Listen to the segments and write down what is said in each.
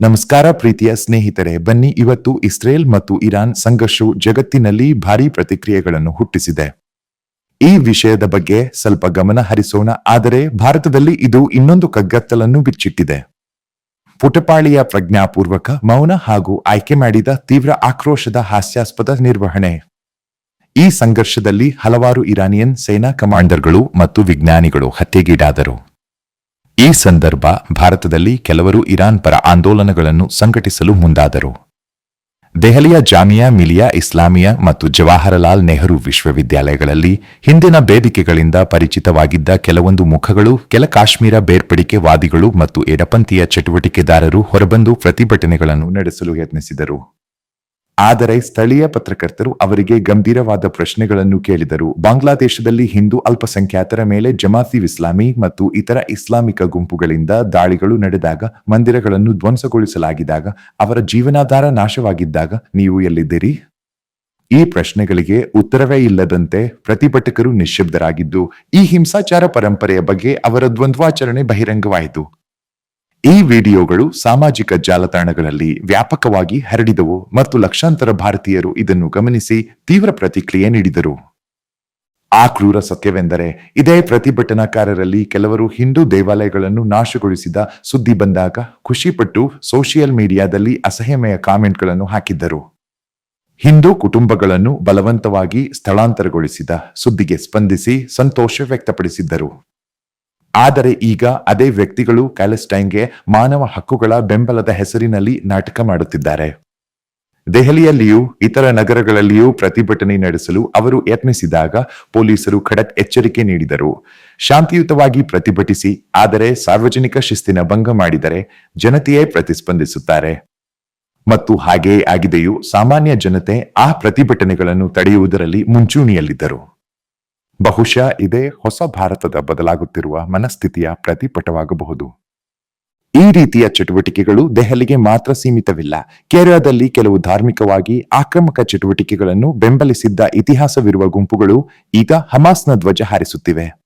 ನಮಸ್ಕಾರ ಪ್ರೀತಿಯ ಸ್ನೇಹಿತರೆ, ಬನ್ನಿ ಇವತ್ತು ಇಸ್ರೇಲ್ ಮತ್ತು ಇರಾನ್ ಸಂಘರ್ಷವು ಜಗತ್ತಿನಲ್ಲಿ ಭಾರೀ ಪ್ರತಿಕ್ರಿಯೆಗಳನ್ನು ಹುಟ್ಟಿಸಿದೆ. ಈ ವಿಷಯದ ಬಗ್ಗೆ ಸ್ವಲ್ಪ ಗಮನ ಹರಿಸೋಣ, ಆದರೆ ಭಾರತದಲ್ಲಿ ಇದು ಇನ್ನೊಂದು ಕಗ್ಗತ್ತಲನ್ನು ಬಿಚ್ಚಿಟ್ಟಿದೆ. ಪುಟಪಾಳಿಯ ಪ್ರಜ್ಞಾಪೂರ್ವಕ ಮೌನ ಹಾಗೂ ಆಯ್ಕೆ ಮಾಡಿದ ತೀವ್ರ ಆಕ್ರೋಶದ ಹಾಸ್ಯಾಸ್ಪದ ನಿರ್ವಹಣೆ. ಈ ಸಂಘರ್ಷದಲ್ಲಿ ಹಲವಾರು ಇರಾನಿಯನ್ ಸೇನಾ ಕಮಾಂಡರ್ಗಳು ಮತ್ತು ವಿಜ್ಞಾನಿಗಳು ಹತ್ಯೆಗೀಡಾದರು. ಈ ಸಂದರ್ಭ ಭಾರತದಲ್ಲಿ ಕೆಲವರು ಇರಾನ್ ಪರ ಆಂದೋಲನಗಳನ್ನು ಸಂಘಟಿಸಲು ಮುಂದಾದರು. ದೆಹಲಿಯ ಜಾಮಿಯಾ ಮಿಲಿಯಾ ಇಸ್ಲಾಮಿಯಾ ಮತ್ತು ಜವಾಹರಲಾಲ್ ನೆಹರು ವಿಶ್ವವಿದ್ಯಾಲಯಗಳಲ್ಲಿ ಹಿಂದಿನ ಬೇಡಿಕೆಗಳಿಂದ ಪರಿಚಿತವಾಗಿದ್ದ ಕೆಲವೊಂದು ಮುಖಗಳು, ಕೆಲ ಕಾಶ್ಮೀರ ಬೇರ್ಪಡಿಕೆವಾದಿಗಳು ಮತ್ತು ಎಡಪಂಥೀಯ ಚಟುವಟಿಕೆದಾರರು ಹೊರಬಂದು ಪ್ರತಿಭಟನೆಗಳನ್ನು ನಡೆಸಲು ಯತ್ನಿಸಿದರು. ಆದರೆ ಸ್ಥಳೀಯ ಪತ್ರಕರ್ತರು ಅವರಿಗೆ ಗಂಭೀರವಾದ ಪ್ರಶ್ನೆಗಳನ್ನು ಕೇಳಿದರು. ಬಾಂಗ್ಲಾದೇಶದಲ್ಲಿ ಹಿಂದೂ ಅಲ್ಪಸಂಖ್ಯಾತರ ಮೇಲೆ ಜಮಾತಿ ಇಸ್ಲಾಮಿ ಮತ್ತು ಇತರ ಇಸ್ಲಾಮಿಕ ಗುಂಪುಗಳಿಂದ ದಾಳಿಗಳು ನಡೆದಾಗ, ಮಂದಿರಗಳನ್ನು ಧ್ವಂಸಗೊಳಿಸಲಾಗಿದಾಗ ಅವರ ಜೀವನಾಧಾರ ನಾಶವಾಗಿದ್ದಾಗ ನೀವು ಎಲ್ಲಿದ್ದೀರಿ? ಈ ಪ್ರಶ್ನೆಗಳಿಗೆ ಉತ್ತರವೇ ಇಲ್ಲದಂತೆ ಪ್ರತಿಭಟಕರು ನಿಶ್ಶಬ್ದರಾಗಿದ್ದು, ಈ ಹಿಂಸಾಚಾರ ಪರಂಪರೆಯ ಬಗ್ಗೆ ಅವರ ದ್ವಂದ್ವಾಚರಣೆ ಬಹಿರಂಗವಾಯಿತು. ಈ ವಿಡಿಯೋಗಳು ಸಾಮಾಜಿಕ ಜಾಲತಾಣಗಳಲ್ಲಿ ವ್ಯಾಪಕವಾಗಿ ಹರಡಿದವು ಮತ್ತು ಲಕ್ಷಾಂತರ ಭಾರತೀಯರು ಇದನ್ನು ಗಮನಿಸಿ ತೀವ್ರ ಪ್ರತಿಕ್ರಿಯೆ ನೀಡಿದರು. ಆ ಕ್ರೂರ ಸತ್ಯವೆಂದರೆ ಇದೇ ಪ್ರತಿಭಟನಾಕಾರರಲ್ಲಿ ಕೆಲವರು ಹಿಂದೂ ದೇವಾಲಯಗಳನ್ನು ನಾಶಗೊಳಿಸಿದ ಸುದ್ದಿ ಬಂದಾಗ ಖುಷಿಪಟ್ಟು ಸೋಷಿಯಲ್ ಮೀಡಿಯಾದಲ್ಲಿ ಅಸಹ್ಯಮಯ ಕಾಮೆಂಟ್ಗಳನ್ನು ಹಾಕಿದ್ದರು. ಹಿಂದೂ ಕುಟುಂಬಗಳನ್ನು ಬಲವಂತವಾಗಿ ಸ್ಥಳಾಂತರಗೊಳಿಸಿದ ಸುದ್ದಿಗೆ ಸ್ಪಂದಿಸಿ ಸಂತೋಷ ವ್ಯಕ್ತಪಡಿಸಿದ್ದರು. ಆದರೆ ಈಗ ಅದೇ ವ್ಯಕ್ತಿಗಳು ಪ್ಯಾಲೆಸ್ಟೈನ್ಗೆ ಮಾನವ ಹಕ್ಕುಗಳ ಬೆಂಬಲದ ಹೆಸರಿನಲ್ಲಿ ನಾಟಕ ಮಾಡುತ್ತಿದ್ದಾರೆ. ದೆಹಲಿಯಲ್ಲಿಯೂ, ಇತರ ನಗರಗಳಲ್ಲಿಯೂ ಪ್ರತಿಭಟನೆ ನಡೆಸಲು ಅವರು ಯತ್ನಿಸಿದಾಗ ಪೊಲೀಸರು ಖಡಕ್ ಎಚ್ಚರಿಕೆ ನೀಡಿದರು. ಶಾಂತಿಯುತವಾಗಿ ಪ್ರತಿಭಟಿಸಿ, ಆದರೆ ಸಾರ್ವಜನಿಕ ಶಿಸ್ತಿನ ಭಂಗ ಮಾಡಿದರೆ ಜನತೆಯೇ ಪ್ರತಿಸ್ಪಂದಿಸುತ್ತಾರೆ. ಮತ್ತು ಹಾಗೆಯೇ ಆಗಿದೆಯೂ ಸಾಮಾನ್ಯ ಜನತೆ ಆ ಪ್ರತಿಭಟನೆಗಳನ್ನು ತಡೆಯುವುದರಲ್ಲಿ ಮುಂಚೂಣಿಯಲ್ಲಿದ್ದರು. ಬಹುಶಃ ಇದೇ ಹೊಸ ಭಾರತದ ಬದಲಾಗುತ್ತಿರುವ ಮನಸ್ಥಿತಿಯ ಪ್ರತಿಪಟವಾಗಬಹುದು. ಈ ರೀತಿಯ ಚಟುವಟಿಕೆಗಳು ದೆಹಲಿಗೆ ಮಾತ್ರ ಸೀಮಿತವಿಲ್ಲ. ಕೇರಳದಲ್ಲಿ ಕೆಲವು ಧಾರ್ಮಿಕವಾಗಿ ಆಕ್ರಮಕ ಚಟುವಟಿಕೆಗಳನ್ನು ಬೆಂಬಲಿಸಿದ್ದ ಇತಿಹಾಸವಿರುವ ಗುಂಪುಗಳು ಈಗ ಹಮಾಸ್ನ ಧ್ವಜ ಹಾರಿಸುತ್ತಿವೆ.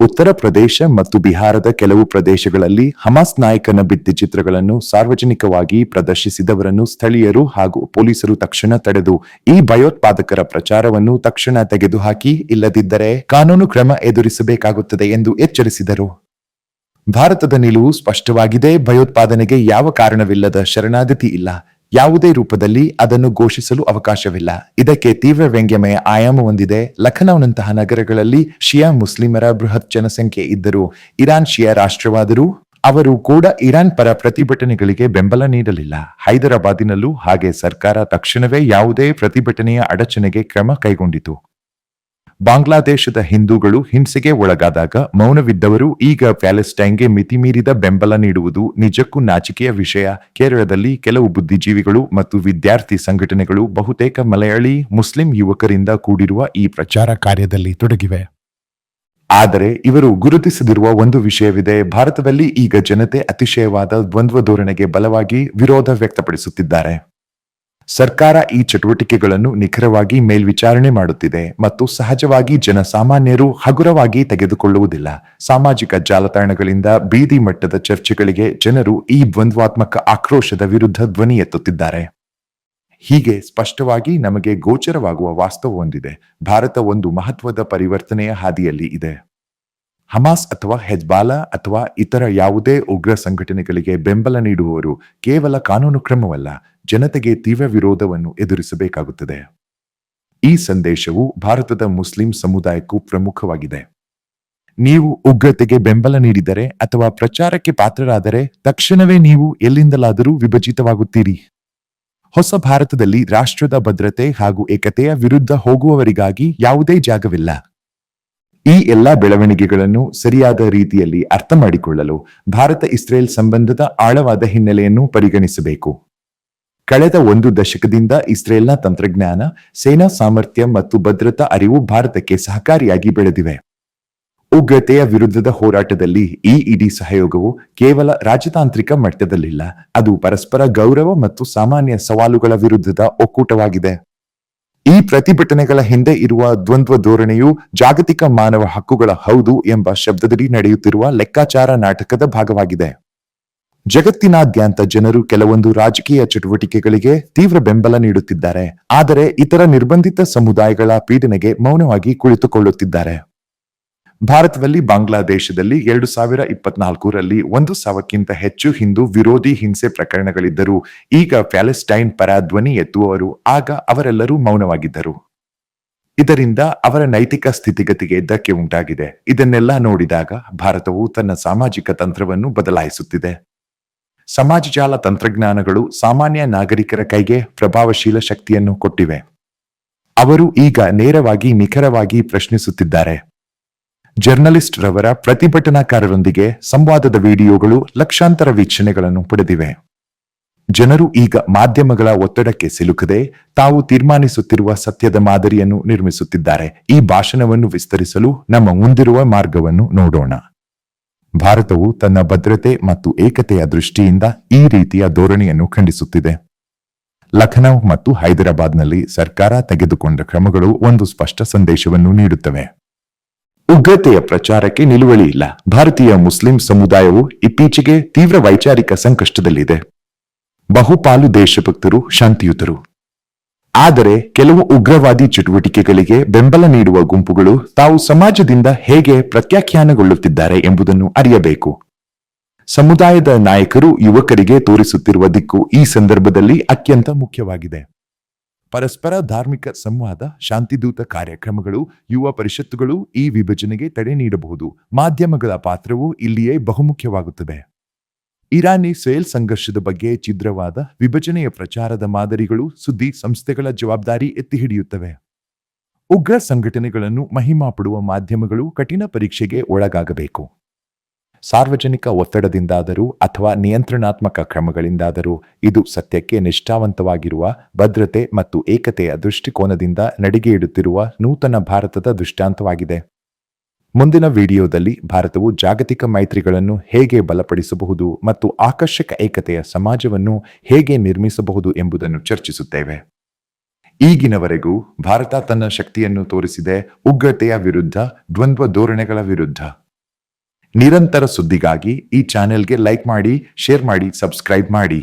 ಉತ್ತರ ಪ್ರದೇಶ ಮತ್ತು ಬಿಹಾರದ ಕೆಲವು ಪ್ರದೇಶಗಳಲ್ಲಿ ಹಮಾಸ್ ನಾಯಕನ ಭಿತ್ತಿಚಿತ್ರಗಳನ್ನು ಸಾರ್ವಜನಿಕವಾಗಿ ಪ್ರದರ್ಶಿಸಿದವರನ್ನು ಸ್ಥಳೀಯರು ಹಾಗೂ ಪೊಲೀಸರು ತಕ್ಷಣ ತಡೆದು, ಈ ಭಯೋತ್ಪಾದಕರ ಪ್ರಚಾರವನ್ನು ತಕ್ಷಣ ತೆಗೆದುಹಾಕಿ ಇಲ್ಲದಿದ್ದರೆ ಕಾನೂನು ಕ್ರಮ ಎದುರಿಸಬೇಕಾಗುತ್ತದೆ ಎಂದು ಎಚ್ಚರಿಸಿದರು. ಭಾರತದ ನಿಲುವು ಸ್ಪಷ್ಟವಾಗಿದೆ, ಭಯೋತ್ಪಾದನೆಗೆ ಯಾವ ಕಾರಣವಿಲ್ಲದ ಶರಣಾಗತಿ ಇಲ್ಲ. ಯಾವುದೇ ರೂಪದಲ್ಲಿ ಅದನ್ನು ಘೋಷಿಸಲು ಅವಕಾಶವಿಲ್ಲ. ಇದಕ್ಕೆ ತೀವ್ರ ವ್ಯಂಗ್ಯಮಯ ಆಯಾಮ ಹೊಂದಿದೆ. ಲಖನೌನಂತಹ ನಗರಗಳಲ್ಲಿ ಶಿಯಾ ಮುಸ್ಲಿಮರ ಬೃಹತ್ ಜನಸಂಖ್ಯೆ ಇದ್ದರೂ ಇರಾನ್ ಶಿಯಾ ರಾಷ್ಟ್ರವಾದರೂ ಅವರು ಕೂಡ ಇರಾನ್ ಪರ ಪ್ರತಿಭಟನೆಗಳಿಗೆ ಬೆಂಬಲ ನೀಡಲಿಲ್ಲ. ಹೈದರಾಬಾದಿನಲ್ಲೂ ಹಾಗೆ ಸರ್ಕಾರ ತಕ್ಷಣವೇ ಯಾವುದೇ ಪ್ರತಿಭಟನೆಯ ಅಡಚಣೆಗೆ ಕ್ರಮ ಕೈಗೊಂಡಿತು. ಬಾಂಗ್ಲಾದೇಶದ ಹಿಂದೂಗಳು ಹಿಂಸೆಗೆ ಒಳಗಾದಾಗ ಮೌನವಿದ್ದವರು ಈಗ ಪ್ಯಾಲೆಸ್ಟೈನ್ಗೆ ಮಿತಿಮೀರಿದ ಬೆಂಬಲ ನೀಡುವುದು ನಿಜಕ್ಕೂ ನಾಚಿಕೆಯ ವಿಷಯ. ಕೇರಳದಲ್ಲಿ ಕೆಲವು ಬುದ್ಧಿಜೀವಿಗಳು ಮತ್ತು ವಿದ್ಯಾರ್ಥಿ ಸಂಘಟನೆಗಳು ಬಹುತೇಕ ಮಲಯಾಳಿ, ಮುಸ್ಲಿಂ ಯುವಕರಿಂದ ಕೂಡಿರುವ ಈ ಪ್ರಚಾರ ಕಾರ್ಯದಲ್ಲಿ ತೊಡಗಿವೆ. ಆದರೆ ಇವರು ಗುರುತಿಸದಿರುವ ಒಂದು ವಿಷಯವಿದೆ. ಭಾರತದಲ್ಲಿ ಈಗ ಜನತೆ ಅತಿಶಯವಾದ ದ್ವಂದ್ವ ಧೋರಣೆಗೆ ಬಲವಾಗಿ ವಿರೋಧ ವ್ಯಕ್ತಪಡಿಸುತ್ತಿದ್ದಾರೆ. ಸರ್ಕಾರ ಈ ಚಟುವಟಿಕೆಗಳನ್ನು ನಿಖರವಾಗಿ ಮೇಲ್ವಿಚಾರಣೆ ಮಾಡುತ್ತಿದೆ ಮತ್ತು ಸಹಜವಾಗಿ ಜನಸಾಮಾನ್ಯರು ಹಗುರವಾಗಿ ತೆಗೆದುಕೊಳ್ಳುವುದಿಲ್ಲ. ಸಾಮಾಜಿಕ ಜಾಲತಾಣಗಳಿಂದ ಬೀದಿ ಮಟ್ಟದ ಚರ್ಚೆಗಳಿಗೆ ಜನರು ಈ ದ್ವಂದ್ವಾತ್ಮಕ ಆಕ್ರೋಶದ ವಿರುದ್ಧ ಧ್ವನಿ ಎತ್ತುತ್ತಿದ್ದಾರೆ. ಹೀಗೆ ಸ್ಪಷ್ಟವಾಗಿ ನಮಗೆ ಗೋಚರವಾಗುವ ವಾಸ್ತವವೊಂದಿದೆ ಭಾರತ ಒಂದು ಮಹತ್ವದ ಪರಿವರ್ತನೆಯ ಹಾದಿಯಲ್ಲಿ ಇದೆ. ಹಮಾಸ್ ಅಥವಾ ಹೆಜ್ಬಾಲಾ ಅಥವಾ ಇತರ ಯಾವುದೇ ಉಗ್ರ ಸಂಘಟನೆಗಳಿಗೆ ಬೆಂಬಲ ನೀಡುವವರು ಕೇವಲ ಕಾನೂನು ಕ್ರಮವಲ್ಲ. ಜನತೆಗೆ ತೀವ್ರ ವಿರೋಧವನ್ನು ಎದುರಿಸಬೇಕಾಗುತ್ತದೆ. ಈ ಸಂದೇಶವು ಭಾರತದ ಮುಸ್ಲಿಂ ಸಮುದಾಯಕ್ಕೂ ಪ್ರಮುಖವಾಗಿದೆ. ನೀವು ಉಗ್ರತೆಗೆ ಬೆಂಬಲ ನೀಡಿದರೆ ಅಥವಾ ಪ್ರಚಾರಕ್ಕೆ ಪಾತ್ರರಾದರೆ ತಕ್ಷಣವೇ ನೀವು ಎಲ್ಲಿಂದಲಾದರೂ ವಿಭಜಿತವಾಗುತ್ತೀರಿ. ಹೊಸ ಭಾರತದಲ್ಲಿ ರಾಷ್ಟ್ರದ ಭದ್ರತೆ ಹಾಗೂ ಏಕತೆಯ ವಿರುದ್ಧ ಹೋಗುವವರಿಗಾಗಿ ಯಾವುದೇ ಜಾಗವಿಲ್ಲ. ಈ ಎಲ್ಲಾ ಬೆಳವಣಿಗೆಗಳನ್ನು ಸರಿಯಾದ ರೀತಿಯಲ್ಲಿ ಅರ್ಥ ಮಾಡಿಕೊಳ್ಳಲು ಭಾರತ ಇಸ್ರೇಲ್ ಸಂಬಂಧದ ಆಳವಾದ ಹಿನ್ನೆಲೆಯನ್ನು ಪರಿಗಣಿಸಬೇಕು. ಕಳೆದ ಒಂದು ದಶಕದಿಂದ ಇಸ್ರೇಲ್ನ ತಂತ್ರಜ್ಞಾನ, ಸೇನಾ ಸಾಮರ್ಥ್ಯ ಮತ್ತು ಭದ್ರತಾ ಅರಿವು ಭಾರತಕ್ಕೆ ಸಹಕಾರಿಯಾಗಿ ಬೆಳೆದಿವೆ. ಉಗ್ರತೆಯ ವಿರುದ್ಧದ ಹೋರಾಟದಲ್ಲಿ ಈ ಇಡೀ ಸಹಯೋಗವು ಕೇವಲ ರಾಜತಾಂತ್ರಿಕ ಮಟ್ಟದಲ್ಲಿಲ್ಲ, ಅದು ಪರಸ್ಪರ ಗೌರವ ಮತ್ತು ಸಾಮಾನ್ಯ ಸವಾಲುಗಳ ವಿರುದ್ಧದ ಒಕ್ಕೂಟವಾಗಿದೆ. ಈ ಪ್ರತಿಭಟನೆಗಳ ಹಿಂದೆ ಇರುವ ದ್ವಂದ್ವ ಧೋರಣೆಯು ಜಾಗತಿಕ ಮಾನವ ಹಕ್ಕುಗಳ ಹೌದು ಎಂಬ ಶಬ್ದದಡಿ ನಡೆಯುತ್ತಿರುವ ಲೆಕ್ಕಾಚಾರ ನಾಟಕದ ಭಾಗವಾಗಿದೆ. ಜಗತ್ತಿನಾದ್ಯಂತ ಜನರು ಕೆಲವೊಂದು ರಾಜಕೀಯ ಚಟುವಟಿಕೆಗಳಿಗೆ ತೀವ್ರ ಬೆಂಬಲ ನೀಡುತ್ತಿದ್ದಾರೆ. ಆದರೆ ಇತರ ನಿರ್ಬಂಧಿತ ಸಮುದಾಯಗಳ ಪೀಡನೆಗೆ ಮೌನವಾಗಿ ಕುಳಿತುಕೊಳ್ಳುತ್ತಿದ್ದಾರೆ. ಭಾರತದಲ್ಲಿ ಬಾಂಗ್ಲಾದೇಶದಲ್ಲಿ ಎರಡು ಸಾವಿರ ಇಪ್ಪತ್ನಾಲ್ಕರಲ್ಲಿ ಒಂದು ಸಾವಿರಕ್ಕಿಂತ ಹೆಚ್ಚು ಹಿಂದೂ ವಿರೋಧಿ ಹಿಂಸೆ ಪ್ರಕರಣಗಳಿದ್ದರೂ ಈಗ ಪ್ಯಾಲೆಸ್ಟೈನ್ ಪರ ಧ್ವನಿ ಎತ್ತುವವರು ಆಗ ಅವರೆಲ್ಲರೂ ಮೌನವಾಗಿದ್ದರು. ಇದರಿಂದ ಅವರ ನೈತಿಕ ಸ್ಥಿತಿಗತಿಗೆ ಧಕ್ಕೆ ಉಂಟಾಗಿದೆ. ಇದನ್ನೆಲ್ಲ ನೋಡಿದಾಗ ಭಾರತವು ತನ್ನ ಸಾಮಾಜಿಕ ತಂತ್ರವನ್ನು ಬದಲಾಯಿಸುತ್ತಿದೆ. ಸಮಾಜ ಜಾಲ ತಂತ್ರಜ್ಞಾನಗಳು ಸಾಮಾನ್ಯ ನಾಗರಿಕರ ಕೈಗೆ ಪ್ರಭಾವಶೀಲ ಶಕ್ತಿಯನ್ನು ಕೊಟ್ಟಿವೆ. ಅವರು ಈಗ ನೇರವಾಗಿ ನಿಖರವಾಗಿ ಪ್ರಶ್ನಿಸುತ್ತಿದ್ದಾರೆ. ಜರ್ನಲಿಸ್ಟ್ ರವರ ಪ್ರತಿಭಟನಾಕಾರರೊಂದಿಗೆ ಸಂವಾದದ ವಿಡಿಯೋಗಳು ಲಕ್ಷಾಂತರ ವೀಕ್ಷಣೆಗಳನ್ನು ಪಡೆದಿವೆ. ಜನರು ಈಗ ಮಾಧ್ಯಮಗಳ ಒತ್ತಡಕ್ಕೆ ಸಿಲುಕದೆ ತಾವು ತೀರ್ಮಾನಿಸುತ್ತಿರುವ ಸತ್ಯದ ಮಾದರಿಯನ್ನು ನಿರ್ಮಿಸುತ್ತಿದ್ದಾರೆ. ಈ ಭಾಷಣವನ್ನು ವಿಸ್ತರಿಸಲು ನಮ್ಮ ಮುಂದಿರುವ ಮಾರ್ಗವನ್ನು ನೋಡೋಣ. ಭಾರತವು ತನ್ನ ಭದ್ರತೆ ಮತ್ತು ಏಕತೆಯ ದೃಷ್ಟಿಯಿಂದ ಈ ರೀತಿಯ ಧೋರಣೆಯನ್ನು ಖಂಡಿಸುತ್ತಿದೆ. ಲಖನೌ ಮತ್ತು ಹೈದರಾಬಾದ್ನಲ್ಲಿ ಸರ್ಕಾರ ತೆಗೆದುಕೊಂಡ ಕ್ರಮಗಳು ಒಂದು ಸ್ಪಷ್ಟ ಸಂದೇಶವನ್ನು ನೀಡುತ್ತವೆ. ಉಗ್ರತೆಯ ಪ್ರಚಾರಕ್ಕೆ ನಿಲುವಳಿ ಇಲ್ಲ. ಭಾರತೀಯ ಮುಸ್ಲಿಂ ಸಮುದಾಯವು ಇತ್ತೀಚೆಗೆ ತೀವ್ರ ವೈಚಾರಿಕ ಸಂಕಷ್ಟದಲ್ಲಿದೆ. ಬಹುಪಾಲು ದೇಶಭಕ್ತರು ಶಾಂತಿಯುತರು. ಆದರೆ ಕೆಲವು ಉಗ್ರವಾದಿ ಚಟುವಟಿಕೆಗಳಿಗೆ ಬೆಂಬಲ ನೀಡುವ ಗುಂಪುಗಳು ತಾವು ಸಮಾಜದಿಂದ ಹೇಗೆ ಪ್ರತ್ಯಾಖ್ಯಾನಗೊಳ್ಳುತ್ತಿದ್ದಾರೆ ಎಂಬುದನ್ನು ಅರಿಯಬೇಕು. ಸಮುದಾಯದ ನಾಯಕರು ಯುವಕರಿಗೆ ತೋರಿಸುತ್ತಿರುವ ದಿಕ್ಕು ಈ ಸಂದರ್ಭದಲ್ಲಿ ಅತ್ಯಂತ ಮುಖ್ಯವಾಗಿದೆ. ಪರಸ್ಪರ ಧಾರ್ಮಿಕ ಸಂವಾದ, ಶಾಂತಿದೂತ ಕಾರ್ಯಕ್ರಮಗಳು, ಯುವ ಪರಿಷತ್ತುಗಳು ಈ ವಿಭಜನೆಗೆ ತಡೆ ನೀಡಬಹುದು. ಮಾಧ್ಯಮಗಳ ಪಾತ್ರವು ಇಲ್ಲಿಯೇ ಬಹುಮುಖ್ಯವಾಗುತ್ತದೆ. ಇರಾನಿ ಸೇಲ್ ಸಂಘರ್ಷದ ಬಗ್ಗೆ ಛಿದ್ರವಾದ ವಿಭಜನೆಯ ಪ್ರಚಾರದ ಮಾದರಿಗಳು ಸುದ್ದಿ ಸಂಸ್ಥೆಗಳ ಜವಾಬ್ದಾರಿ ಎತ್ತಿ ಹಿಡಿಯುತ್ತವೆ. ಉಗ್ರ ಸಂಘಟನೆಗಳನ್ನು ಮಹಿಮಾ ಪಡುವ ಮಾಧ್ಯಮಗಳು ಕಠಿಣ ಪರೀಕ್ಷೆಗೆ ಒಳಗಾಗಬೇಕು. ಸಾರ್ವಜನಿಕ ಒತ್ತಡದಿಂದಾದರೂ ಅಥವಾ ನಿಯಂತ್ರಣಾತ್ಮಕ ಕ್ರಮಗಳಿಂದಾದರೂ ಇದು ಸತ್ಯಕ್ಕೆ ನಿಷ್ಠಾವಂತವಾಗಿರುವ ಭದ್ರತೆ ಮತ್ತು ಏಕತೆಯ ದೃಷ್ಟಿಕೋನದಿಂದ ನಡಿಗೆಯಿಡುತ್ತಿರುವ ನೂತನ ಭಾರತದ ದೃಷ್ಟಾಂತವಾಗಿದೆ. ಮುಂದಿನ ವಿಡಿಯೋದಲ್ಲಿ ಭಾರತವು ಜಾಗತಿಕ ಮೈತ್ರಿಗಳನ್ನು ಹೇಗೆ ಬಲಪಡಿಸಬಹುದು ಮತ್ತು ಆಕರ್ಷಕ ಏಕತೆಯ ಸಮಾಜವನ್ನು ಹೇಗೆ ನಿರ್ಮಿಸಬಹುದು ಎಂಬುದನ್ನು ಚರ್ಚಿಸುತ್ತೇವೆ. ಈಗಿನವರೆಗೂ ಭಾರತ ತನ್ನ ಶಕ್ತಿಯನ್ನು ತೋರಿಸಿದೆ ಉಗ್ರತೆಯ ವಿರುದ್ಧ, ದ್ವಂದ್ವ ಧೋರಣೆಗಳ ವಿರುದ್ಧ. ನಿರಂತರ ಸುದ್ದಿಗಾಗಿ ಈ ಚಾನೆಲ್ಗೆ ಲೈಕ್ ಮಾಡಿ, ಶೇರ್ ಮಾಡಿ, ಸಬ್ಸ್ಕ್ರೈಬ್ ಮಾಡಿ.